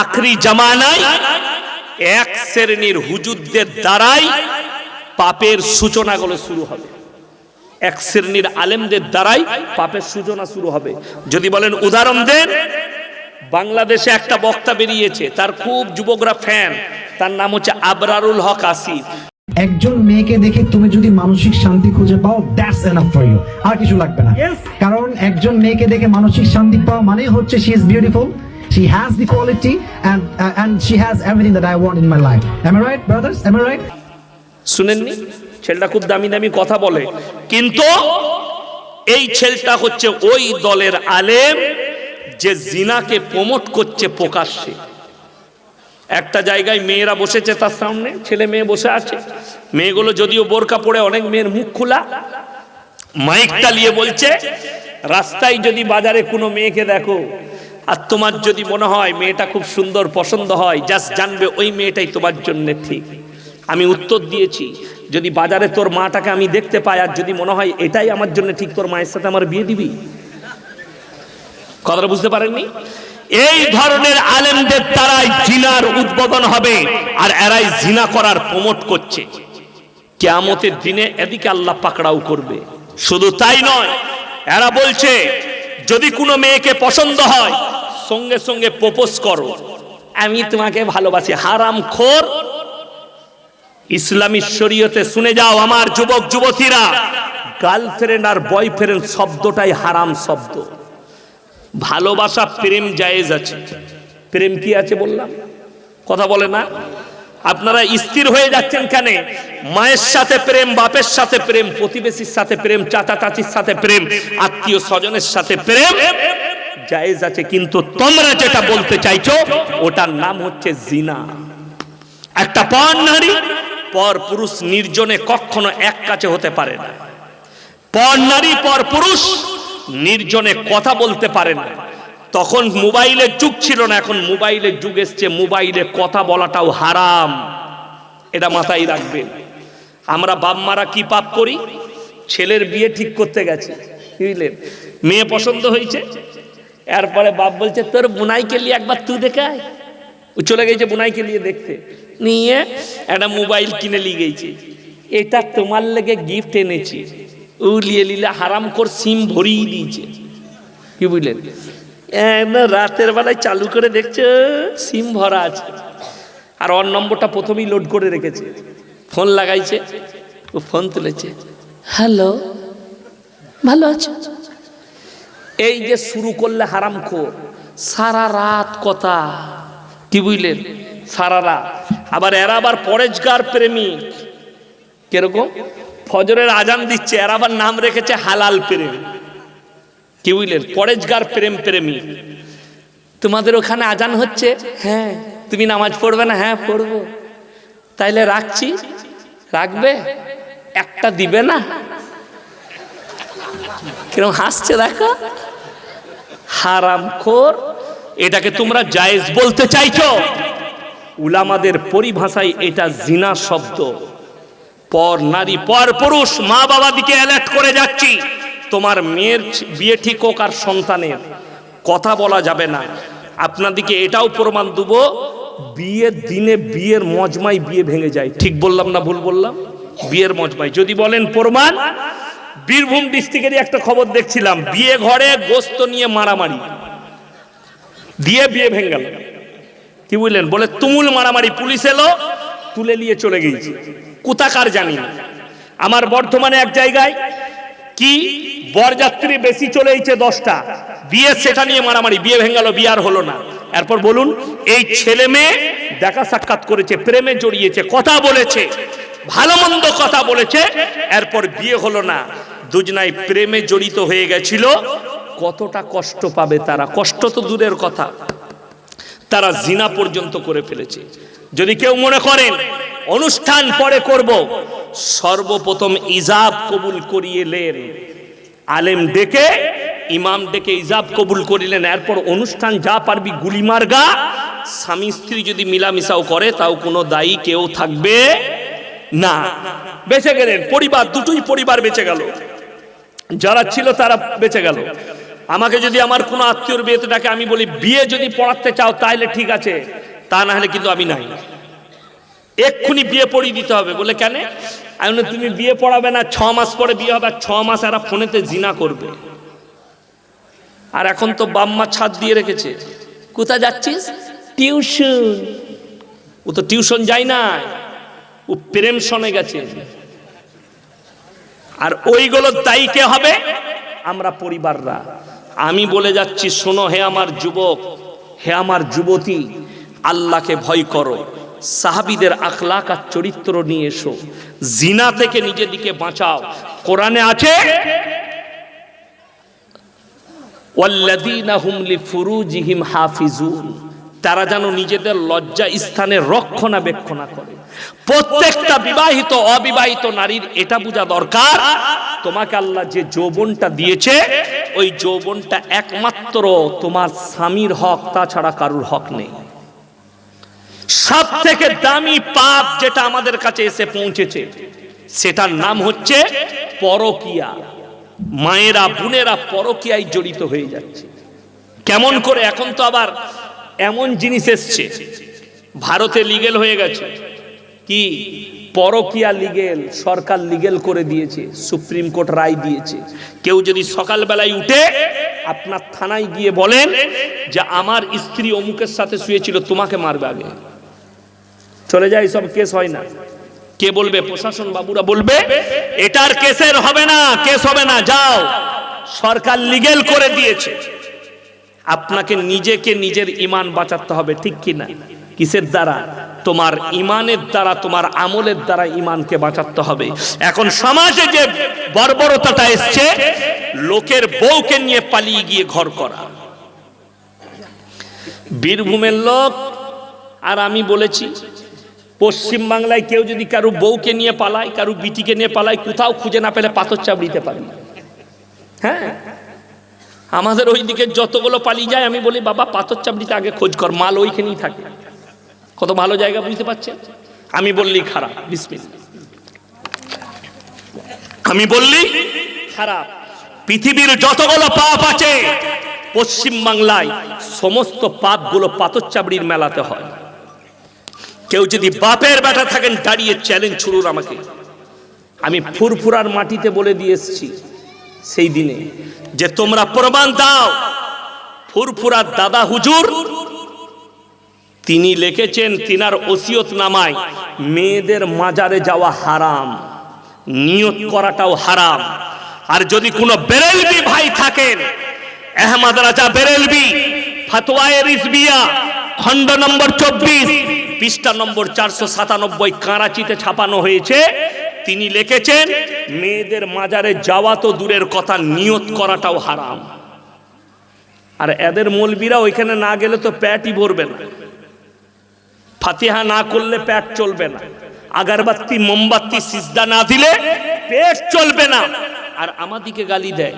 আখরি জামানায় এক শ্রেণির হুজুরদের দ্বারাই পাপের সূচনাগুলো শুরু হবে। এক শ্রেণির আলেমদের দ্বারাই পাপের সূচনা শুরু হবে। যদি বলেন উদাহরণ দেন বাংলাদেশে একটা বক্তা বেরিয়েছে তার খুব যুবকরা ফ্যান তার নাম হচ্ছে আবরারুল হক আসিফ। একজন মেয়েকে দেখে তুমি যদি মানসিক শান্তি খুঁজে পাও দ্যাটস এনাফ ফর ইউ আর কিছু লাগবে না। কারণ একজন মেয়েকে দেখে মানসিক শান্তি পাওয়া মানেই হচ্ছে she is beautiful she has the quality and and she has everything that I want in my life am I right brothers am I right শুনেননি? ছেলেটা খুব দামি দামি কথা বলে। কিন্তু এই ছেলেটা হচ্ছে ওই দলের আলেম যে জিনাকে প্রমোট করছে প্রকাশ্যে। একটা জায়গায় মেয়েরা বসেছে তার সামনে, ছেলে মেয়ে বসে আছে। মেয়েগুলো যদিও বোরকা পড়ে অনেক মেয়ের মুখ খোলা। মাইকটা নিয়ে বলছে, রাস্তায় যদি বাজারে কোনো মেয়েকে দেখো আর তোমার যদি মনে হয় মেয়েটা খুব সুন্দর, পছন্দ হয় জাস্ট জানবে ওই মেয়েটাই তোমার জন্য ঠিক। আমি উত্তর দিয়েছি, যদি বাজারে তোর মাটাকে আমি দেখতে পাই আর যদি মনে হয় এটাই আমার জন্য ঠিক, তোর মায়ের সাথে আমার বিয়ে দিবি? কথাটা বুঝতে পারেননি? এই ধরনের আলেমদের তারাই জিনার উদ্বোধন হবে আর এরাই জিনা করার প্রমোট করছে। কেয়ামতের দিনে এদিকে আল্লাহ পাকড়াও করবে। শুধু তাই নয়, এরা বলছে যদি কোনো মেয়েকে পছন্দ হয়, সঙ্গে সঙ্গে প্রপোজ করো। আমি তোমাকে ভালোবাসি। হারাম খোর, ইসলামী শরীয়তে শুনে যাও আমার যুবক, যুবতীরা। গার্লফ্রেন্ড আর বয়ফ্রেন্ড শব্দটাই হারাম শব্দ। ভালোবাসা প্রেম জায়েজ আছে। প্রেম কি আছে বললাম? কথা বলে না? আপনারা স্থির হয়ে যাচ্ছেন কেন? মায়ের সাথে প্রেম, বাপের সাথে প্রেম, প্রতিবেশীর সাথে প্রেম চাচা চাচির সাথে প্রেম, আত্মীয় স্বজনের সাথে প্রেম জায়েজ আছে, কিন্তু তোমরা যেটা বলতে চাইছো, ওটার নাম হচ্ছে জিনা। একটা পর নারী, পর পুরুষ নির্জনে কখনো এক কাছে হতে পারে না। পর নারী, পর পুরুষ নির্জনে কথা বলতে পারে না। তখন মোবাইলের যুগ ছিল না, এখন মোবাইলের যুগ এসছে, মোবাইলে কথা বলাটাও হারাম। এটা মাথায় রাখবেন। আমরা বাপমারা কি পাপ করি? ছেলের বিয়ে ঠিক করতে গেছে, বুঝলেন? মেয়ে পছন্দ হয়েছে, এরপরে বাপ বলছে, তোর বুনাইকে নিয়ে একবার তুই দেখে আয়। ও চলে গেছে বুনাইকে নিয়ে দেখতে। নিয়ে একটা মোবাইল কিনে নিয়ে গেছে। এটা তোমার লেগে গিফট এনেছি। ও লিয়ে লিলে হারাম কর সিম ভরিয়ে দিয়েছে। কি বুঝলেন? রাতের বেলায় চালু করে দেখছে সিম ভরা আছে। আর ওর নম্বরটা প্রথমেই লোড করে রেখেছে। ফোন লাগাইছে ও ফোন তুলেছে। হ্যালো ভালো আছো? এই যে শুরু করলে হারাম খোর। সারা রাত কথা। কি বুঝলেন? সারা রাত। আবার এরা আবার পরেজগার প্রেমিক। কীরকম? ফজরের আজান দিচ্ছে এরা আবার নাম রেখেছে হালাল প্রেম কি বুঝলেন পরেজগার প্রেম প্রেমী। তোমাদের ওখানে আজান হচ্ছে? হ্যাঁ। তুমি নামাজ পড়বে না? হ্যাঁ পড়ব। তাইলে রাখছি। রাখবে? একটা দিবে না? কিরম হাসছে, দেখো। হারাম খোর। এটাকে তোমরা জায়েজ বলতে চাইছো। উলামাদের পরিভাষায় এটা জিনা শব্দ। পর নারী, পর পুরুষ মা বাবা দিকে অ্যালার্ট করে যাচ্ছি। তোমার মেয়ের বিয়ে ঠিক হোক আর সন্তানের, কথা বলা যাবে না। আপনাদিকে এটাও প্রমাণ দেব, বিয়ের দিনে বিয়ের মজমাই বিয়ে ভেঙে যায়। ঠিক বললাম না ভুল বললাম? বিয়ের মজমাই যদি বলেন প্রমাণ, বীরভূম ডিস্ট্রিক্টেরই একটা খবর দেখছিলাম, বিয়ে ঘরে গোস্ত নিয়ে মারামারি। দিয়ে বিয়ে ভেঙে গেল। কি বুঝলেন? বলে তুমুল মারামারি, পুলিশ এলো, তুলে নিয়ে চলে গিয়েছে। কোথাকার জানি আমার বর্ধমানে এক জায়গায় কি? বরযাত্রী বেশি চলে এইছে দশটা। বিয়ে সেটা নিয়ে মারামারি, বিয়ে ভেঙ্গালো বিয়ে আর হলো না। এরপর বলুন, এই ছেলে মেয়ে দেখা সাক্ষাৎ করেছে, প্রেমে জড়িয়েছে, কথা বলেছে, ভালো মন্দ কথা বলেছে, এরপর বিয়ে হলো না। দুজনাই প্রেমে জড়িত হয়ে গেছিল। কতটা কষ্ট পাবে তারা? কষ্ট তো দূরের কথা। তারা জিনা পর্যন্ত করে ফেলেছে। যদি কেউ মনে করেন অনুষ্ঠান পরে করব। সর্বপ্রথম ইজাব কবুল করিয়েলেন আলেম ডেকে, ইমাম ডেকে ইজাব কবুল করিলেন। এরপর অনুষ্ঠান যা পারবি গুলি মারগা। স্বামী স্ত্রী যদি মিলামিশাও করে, তাও কোনো দায়ী কেউ থাকবে না। বেঁচে গেলেন। পরিবার, দুটোই পরিবার বেঁচে গেল। যারা ছিল তারা বেঁচে গেল। আমাকে যদি আমার কোনো আত্মীয়র বিয়েতে ডাকে, আমি বলি, বিয়ে যদি পড়াতে চাও তাহলে ঠিক আছে, তা না হলে কিন্তু আমি নাই। এক্ষুনি বিয়ে পড়িয়ে দিতে হবে। বলে কেন? আমি তুমি বিয়ে পড়াবে না, ছ মাস পরে বিয়ে হবে, আর ছ মাস এরা ফোনেতে জিনা করবে। আর এখন তো বাম্মা ছাদ দিয়ে রেখেছে। কোথায় যাচ্ছিস? টিউশন। ও তো টিউশন যায় না। ও প্রেম শোনে গেছে। আর ওইগুলো দায়ী কে হবে? আমরা পরিবাররা। আমি বলে যাচ্ছি, শোনো হে আমার যুবক, হে আমার যুবতী, আল্লাহকে ভয় করো। সাহাবিদের আখলাক আর চরিত্র নিয়ে এসো। জিনা থেকে নিজেদিকে বাঁচাও। কোরআনে আছে? তারা যেন নিজেদের লজ্জা স্থানে রক্ষণাবেক্ষণা করে। প্রত্যেকটা বিবাহিত, অবিবাহিত নারীর এটা বোঝা দরকার। তোমাকে আল্লাহ যে যৌবনটা দিয়েছে, ওই যৌবনটা একমাত্র তোমার স্বামীর হক, তাছাড়া কারুর হক নেই। সব থেকে দামি পাপ যেটা আমাদের কাছে এসে পৌঁছেছে, সেটার নাম হচ্ছে পরকিয়া। মায়েরা, বোনেরা পরকিয়ায় জড়িত হয়ে যাচ্ছে। কেমন করে এখন তো আবার এমন জিনিস এসছে। ভারতে লিগেল হয়ে গেছে। কি? পরকিয়া লিগেল, সরকার লিগেল করে দিয়েছে, সুপ্রিম কোর্ট রায় দিয়েছে। কেউ যদি সকালবেলায় উঠে আপনার থানায় গিয়ে বলেন যে, আমার স্ত্রী অমুকের সাথে শুয়েছিল, তোমাকে মারবে আগে। চলে যায় সব কেস হয় না। কে বলবে? প্রশাসন বাবুরা বলবে, এটার কেসের হবে না, কেস হবে না, যাও। সরকার লিগেল করে দিয়েছে। আপনাকে নিজেকে নিজের ইমান বাঁচাতে হবে, ঠিক কি না? কিসের দ্বারা? তোমার ইমানের দ্বারা, তোমার আমলের দ্বারা ইমানকে বাঁচাতে হবে। এখন সমাজে যে বর্বরতাটা এসছে, লোকের বউকে নিয়ে পালিয়ে গিয়ে ঘর করা। বীরভূমের লোক, আর আমি বলেছি পশ্চিম বাংলায় কেউ যদি কারও বউকে নিয়ে পালায়, কারও বিটিকে নিয়ে পালায়, কোথাও খুঁজে না পেলে পাথর চাপড়িতে পারে হ্যাঁ? আমাদের ওই দিকে যতগুলো পালিয়ে যায়, আমি বলি, বাবা, পাথর চাপড়িতে আগে খোঁজ কর, মাল ওইখানেই থাকে। কত ভালো জায়গা বুঝতে পারছেন? আমি বললি, খারাপ, বিসমিল্লাহ। আমি বললি, খারাপ। পৃথিবীর যতগুলো পাপ আছে, পশ্চিম বাংলায় সমস্ত পাপগুলো পাথর চাবড়ির মেলাতে হয়। কেউ যদি বাপের বেটা থাকেন, দাঁড়িয়ে চ্যালেঞ্জ ছুড়ুন আমাকে। আমি ফুরফুরার মাটিতে বলে দিয়ে এসেছি সেই দিনে যে তোমরা প্রমাণ দাও, ফুরফুরার দাদা হুজুর, তিনি লিখেছেন তিনার ওসিয়ত নামায়, মেয়েদের মাজারে যাওয়া হারাম, নিয়ত করাটাও হারাম। আর যদি কোনো বেরেলবি ভাই থাকেন, আহমদ রাজা বেরেলবি ফতোয়ায়ে রিজবিয়া খণ্ড নম্বর চব্বিশ পৃষ্ঠা নম্বর চারশো সাতানব্বই কারাচিতে ছাপানো হয়েছে। তিনি লিখেছেন, মেয়েদের মাজারে যাওয়া তো দূরের কথা, নিয়ত করাটাও হারাম। আর এদের মলবিরা ওইখানে না গেলে তো প্যাটই ভরবে না। ফাতিহা না করলে প্যাট চলবে না। আগারবাত্তি মোমবাতি, সিজদা না দিলে পেট চলবে না। আর আমাদিকে গালি দেয়।